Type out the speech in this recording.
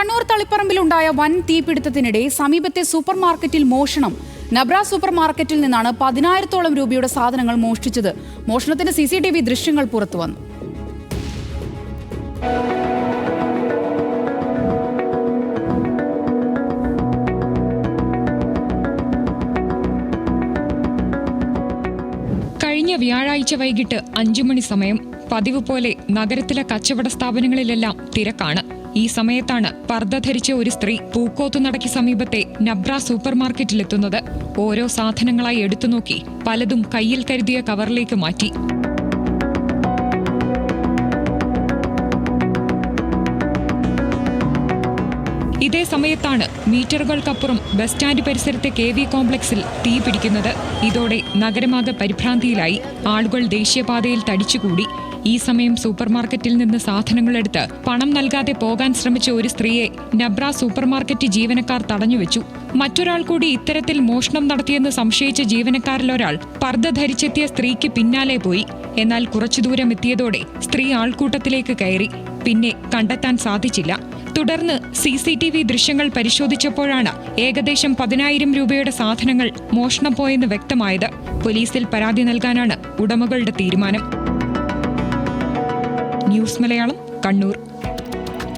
കണ്ണൂർ തളിപ്പറമ്പിലുണ്ടായ വൻ തീപിടുത്തത്തിനിടെ സമീപത്തെ സൂപ്പർ മാർക്കറ്റിൽ മോഷണം. നബ്ര സൂപ്പർ മാർക്കറ്റിൽ നിന്നാണ് പതിനായിരത്തോളം രൂപയുടെ സാധനങ്ങൾ മോഷ്ടിച്ചത്. മോഷണത്തിന്റെ സി സി ടി വി ദൃശ്യങ്ങൾ പുറത്തുവന്നു കഴിഞ്ഞ വ്യാഴാഴ്ച വൈകിട്ട് അഞ്ചു മണി സമയം പതിവ് പോലെ നഗരത്തിലെ കച്ചവട സ്ഥാപനങ്ങളിലെല്ലാം തിരക്കാണ്. ഈ സമയത്താണ് പർദ്ദ ധരിച്ച ഒരു സ്ത്രീ പൂക്കോത്തുനടയ്ക്ക് സമീപത്തെ നബ്ര സൂപ്പർ മാർക്കറ്റിലെത്തുന്നത് ഓരോ സാധനങ്ങളായി എടുത്തുനോക്കി പലതും കയ്യിൽ കരുതിയ കവറിലേക്ക് മാറ്റി. ഇതേ സമയത്താണ് മീറ്ററുകൾക്കപ്പുറം ബസ് സ്റ്റാൻഡ് പരിസരത്തെ കെ വി കോംപ്ലക്സിൽ തീ പിടിക്കുന്നത്. ഇതോടെ നഗരമാകെ പരിഭ്രാന്തിയിലായി. ആളുകൾ ദേശീയപാതയിൽ തടിച്ചുകൂടി. ഈ സമയം സൂപ്പർമാർക്കറ്റിൽ നിന്ന് സാധനങ്ങളെടുത്ത് പണം നൽകാതെ പോകാൻ ശ്രമിച്ച ഒരു സ്ത്രീയെ നബ്ര സൂപ്പർമാർക്കറ്റ് ജീവനക്കാർ തടഞ്ഞുവെച്ചു. മറ്റൊരാൾ കൂടി ഇത്തരത്തിൽ മോഷണം നടത്തിയെന്ന് സംശയിച്ച ജീവനക്കാരിലൊരാൾ പർദ്ദ ധരിച്ചെത്തിയ സ്ത്രീക്ക് പിന്നാലെ പോയി. എന്നാൽ കുറച്ചു ദൂരം എത്തിയതോടെ സ്ത്രീ ആൾക്കൂട്ടത്തിലേക്ക് കയറി. പിന്നെ കണ്ടെത്താൻ സാധിച്ചില്ല. തുടർന്ന് സി സി ടി വി ദൃശ്യങ്ങൾ പരിശോധിച്ചപ്പോഴാണ് ഏകദേശം പതിനായിരം രൂപയുടെ സാധനങ്ങൾ മോഷണം പോയെന്ന് വ്യക്തമായത്. പോലീസിൽ പരാതി നൽകാനാണ് ഉടമകളുടെ തീരുമാനം. ന്യൂസ് മലയാളം കണ്ണൂർ